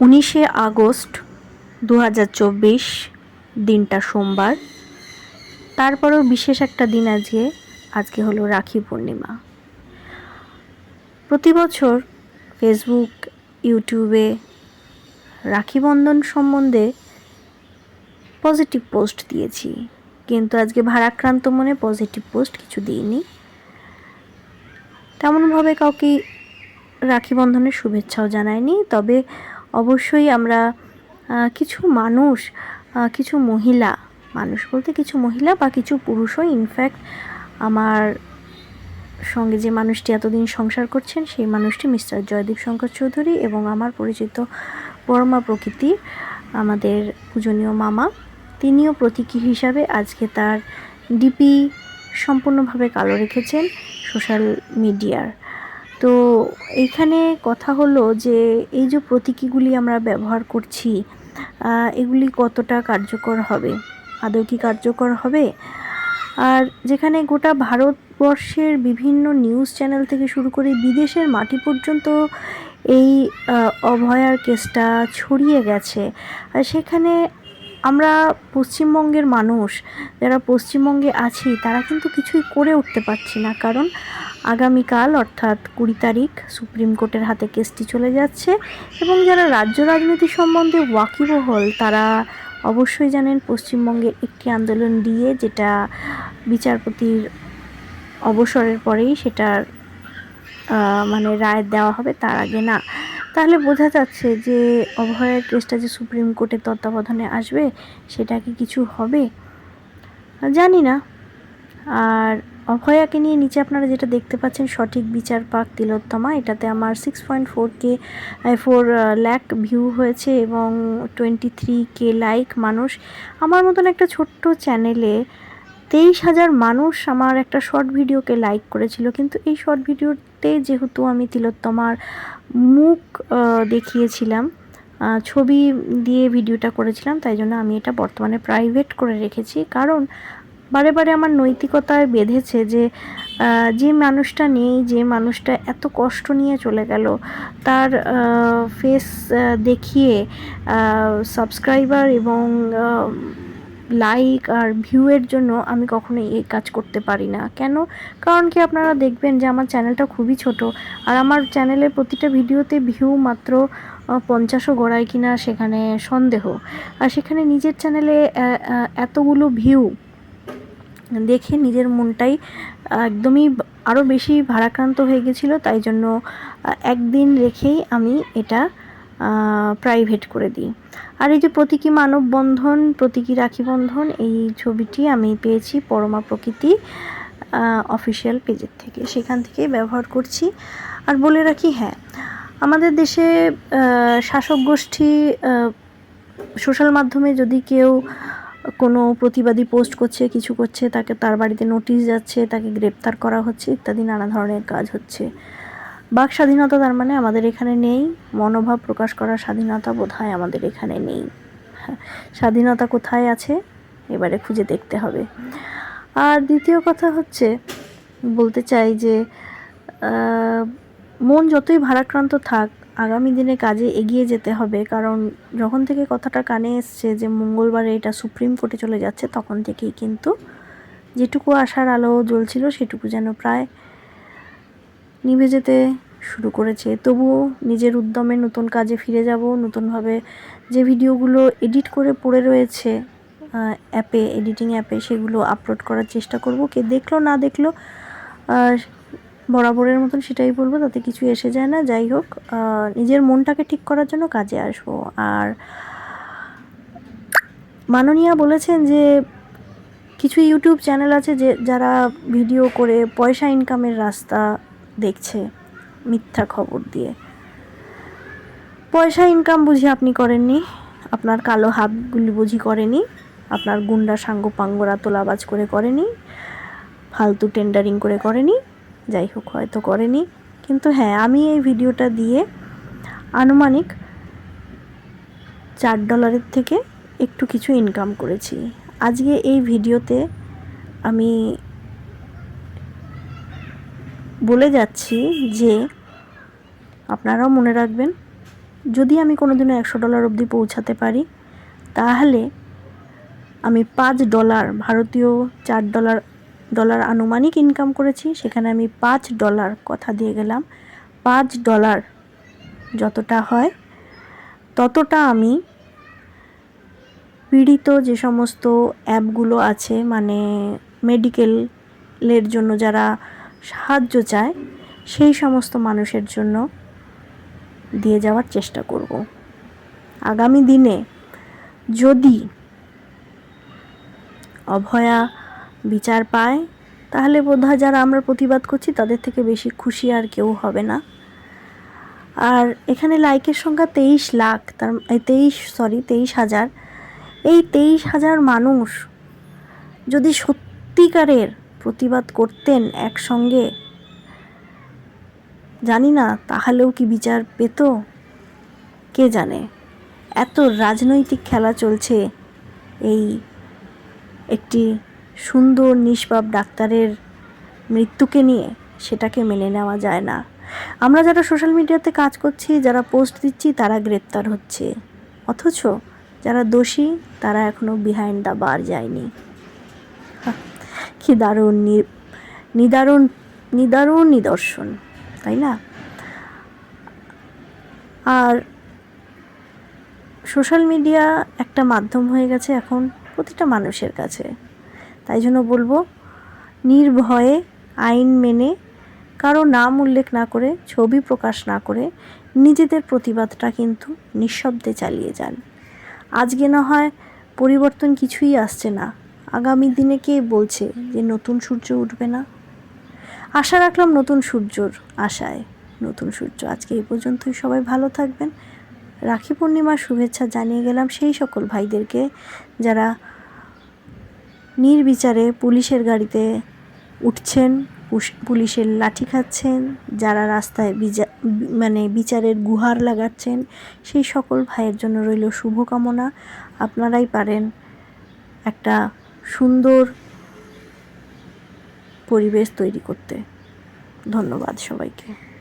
উনিশে আগস্ট দু দিনটা সোমবার। তারপরেও বিশেষ একটা দিন আজকে আজকে হলো রাখি পূর্ণিমা। প্রতি বছর ফেসবুক ইউটিউবে রাখি বন্ধন সম্বন্ধে পজিটিভ পোস্ট দিয়েছি। কিন্তু আজকে ভারাক্রান্ত মনে পজিটিভ পোস্ট কিছু দিইনি। তেমনভাবে কাউকে রাখি বন্ধনের শুভেচ্ছাও জানায়নি তবে অবশ্যই আমরা কিছু মানুষ কিছু মহিলা, মানুষ বলতে কিছু মহিলা বা কিছু পুরুষও ইনফ্যাক্ট আমার সঙ্গে যে মানুষটি এতদিন সংসার করছেন, সেই মানুষটি মিস্টার জয়দীপ শঙ্কর চৌধুরী এবং আমার পরিচিত পরমা প্রকৃতি আমাদের পূজনীয় মামা। তিনিও প্রতীকী হিসাবে আজকে তার ডিপি সম্পূর্ণভাবে কালো রেখেছেন সোশ্যাল মিডিয়ার তো এইখানে কথা হলো যে এই যে প্রতীকীগুলি আমরা ব্যবহার করছি এগুলি কতটা কার্যকর হবে? আদৌ কি কার্যকর হবে? আর যেখানে গোটা ভারতবর্ষের বিভিন্ন নিউজ চ্যানেল থেকে শুরু করে বিদেশের মাটি পর্যন্ত এই অভয়ার কেসটা ছড়িয়ে গেছে। আর সেখানে আমরা পশ্চিমবঙ্গের মানুষ, যারা পশ্চিমবঙ্গে আছি, তারা কিন্তু কিছুই করে উঠতে পারছি না। কারণ আগামীকাল, অর্থাৎ কুড়ি তারিখ, সুপ্রিম কোর্টের হাতে কেসটি চলে যাচ্ছে এবং যারা রাজ্য রাজনীতি সম্বন্ধে ওয়াকিবহল, তারা অবশ্যই জানেন পশ্চিমবঙ্গের একটি আন্দোলন দিয়ে যেটা বিচারপতির অবসরের পরেই সেটার মানে রায় দেওয়া হবে তার আগে না। তাহলে বোঝা যাচ্ছে যে অভয়ের কেসটা যে সুপ্রিম কোর্টের তত্ত্বাবধানে আসবে, সেটা কি কিছু হবে? জানি না। আর অভয়াকে নিয়ে নিচে আপনারা যেটা দেখতে পাচ্ছেন, সঠিক বিচার পাক তিলোত্তমা। এটাতে আমার six point four K four lakh view হয়েছে এবং টোয়েন্টি থ্রি কে লাইক মানুষ। আমার মতন একটা ছোট্ট চ্যানেলে তেইশ হাজার মানুষ আমার একটা শর্ট ভিডিওকে লাইক করেছিল। কিন্তু এই শর্ট ভিডিওতে যেহেতু আমি তিলোত্তমার মুখ দেখিয়েছিলাম ছবি দিয়ে ভিডিওটা করেছিলাম, তাই জন্য আমি এটা বর্তমানে প্রাইভেট করে রেখেছি। কারণ বারে বারে আমার নৈতিকতায় বেঁধেছে যে যে মানুষটা নেই, যে মানুষটা এত কষ্ট নিয়ে চলে গেল, তার ফেস দেখিয়ে সাবস্ক্রাইবার এবং লাইক আর ভিউয়ের জন্য আমি কখনোই এই কাজ করতে পারি না। কেন? কারণ কি আপনারা দেখবেন যে আমার চ্যানেলটা খুবই ছোট আর আমার চ্যানেলের প্রতিটা ভিডিওতে ভিউ মাত্র পঞ্চাশও গড়ায় কিনা সেখানে সন্দেহ। আর সেখানে নিজের চ্যানেলে এতগুলো ভিউ দেখে নিজের মনটাই একদমই আরও বেশি ভারাক্রান্ত হয়ে গেছিল, তাই জন্য একদিন রেখেই আমি এটা প্রাইভেট করে দিই। আর এই যে প্রতীকী মানববন্ধন, প্রতীকী রাখি বন্ধন এই ছবিটি আমি পেয়েছি পরমা প্রকৃতি অফিসিয়াল পেজের থেকে। সেখান থেকেই ব্যবহার করছি। আর বলে রাখি হ্যাঁ আমাদের দেশে শাসক গোষ্ঠী সোশ্যাল মাধ্যমে যদি কেউ কোনো প্রতিবাদী পোস্ট করছে কিছু করছে তাকে তার বাড়িতে নোটিশ যাচ্ছে তাকে গ্রেপ্তার করা হচ্ছে ইত্যাদি নানা ধরনের কাজ হচ্ছে। বাক স্বাধীনতা তার মানে আমাদের এখানে নেই মনোভাব প্রকাশ করার স্বাধীনতা বোধহয় আমাদের এখানে নেই। হ্যাঁ, স্বাধীনতা কোথায় আছে? এবারে খুঁজে দেখতে হবে। আর দ্বিতীয় কথা হচ্ছে বলতে চাই যে মন যতই ভারাক্রান্ত থাক আগামী দিনে কাজে এগিয়ে যেতে হবে। কারণ যখন থেকে কথাটা কানে এসছে যে মঙ্গলবারে এটা সুপ্রিম কোর্টে চলে যাচ্ছে, তখন থেকেই কিন্তু যেটুকু আশার আলো জ্বলছিল সেটুকু যেন প্রায় নিভে যেতে শুরু করেছে। তবুও নিজের উদ্যমে নতুন কাজে ফিরে যাব, নতুনভাবে যে ভিডিওগুলো এডিট করে পড়ে রয়েছে অ্যাপে, এডিটিং অ্যাপে, সেগুলো আপলোড করার চেষ্টা করব। কে দেখল না দেখল বরাবরের মতন সেটাই বলব, তাতে কিছু এসে যায় না। যাই হোক নিজের মনটাকে ঠিক করার জন্য কাজে আসব। আর মাননীয়া বলেছেন যে, কিছু ইউটিউব চ্যানেল আছে যে, যারা ভিডিও করে পয়সা ইনকামের রাস্তা দেখছে মিথ্যা খবর দিয়ে। পয়সা ইনকাম বুঝি আপনি করেননি, আপনার কালো হাতগুলি বুঝি করেনি, আপনার গুন্ডা সাঙ্গ পাঙ্গরা তোলাবাজ করে করেনি, ফালতু টেন্ডারিং করে করেনি। যাই হোক হয়তো করেনি। কিন্তু হ্যাঁ আমি এই ভিডিওটা দিয়ে আনুমানিক চার ডলারের থেকে একটু কিছু ইনকাম করেছি। আজকে এই ভিডিওতে আমি বলে যাচ্ছি যে আপনারাও মনে রাখবেন, যদি আমি কোনোদিনও একশো ডলার অবধি পৌঁছাতে পারি, তাহলে আমি পাঁচ ডলার ভারতীয় চার ডলার ডলার আনুমানিক ইনকাম করেছি, সেখানে আমি পাঁচ ডলার কথা দিয়ে গেলাম। পাঁচ ডলার যতটা হয়, ততটা আমি পীড়িত যে সমস্ত অ্যাপগুলো আছে মানে মেডিকেলের জন্য যারা সাহায্য চায়, সেই সমস্ত মানুষের জন্য দিয়ে যাওয়ার চেষ্টা করব। আগামী দিনে যদি অভয়া বিচার পায়, তাহলে বোধহয় যারা আমরা প্রতিবাদ করছি তাদের থেকে বেশি খুশি আর কেউ হবে না। আর এখানে লাইকের সংখ্যা তেইশ লাখ, তার তেইশ সরি তেইশ হাজার। এই তেইশ হাজার মানুষ যদি সত্যিকারের প্রতিবাদ করতেন একসঙ্গে, জানি না, তাহলেও কি বিচার পেত? কে জানে? এত রাজনৈতিক খেলা চলছে এই একটি সুন্দর, নিষ্পাপ ডাক্তারের মৃত্যুকে নিয়ে সেটাকে মেনে নেওয়া যায় না। আমরা যারা সোশ্যাল মিডিয়াতে কাজ করছি, যারা পোস্ট দিচ্ছি, তারা গ্রেপ্তার হচ্ছে। অথচ যারা দোষী, তারা এখনও বিহাইন্ড দ্য বার যায়নি। কি দারুণ নিদারুণ নিদারুণ নিদর্শন, তাই না? আর সোশ্যাল মিডিয়া একটা মাধ্যম হয়ে গেছে এখন প্রতিটা মানুষের কাছে। তাই জন্য বলব, নির্ভয়ে আইন মেনে, কারও নাম উল্লেখ না করে, ছবি প্রকাশ না করে, নিজেদের প্রতিবাদটা কিন্তু নিঃশব্দে চালিয়ে যান। আজকে না হয় পরিবর্তন কিছুই আসছে না। আগামী দিনে কে বলছে যে নতুন সূর্য উঠবে না? আশা রাখলাম নতুন সূর্যর আশায় নতুন সূর্য। আজকে এই পর্যন্তই। সবাই ভালো থাকবেন। রাখি পূর্ণিমার শুভেচ্ছা জানিয়ে গেলাম সেই সকল ভাইদেরকে যারা নির্বিচারে পুলিশের গাড়িতে উঠছেন পুলিশের লাঠি খাচ্ছেন, যারা রাস্তায় বিচা- মানে বিচারের গুহার লাগাচ্ছেন, সেই সকল ভাইয়ের জন্য রইল শুভকামনা। আপনারাই পারেন একটা সুন্দর পরিবেশ তৈরি করতে। ধন্যবাদ সবাইকে।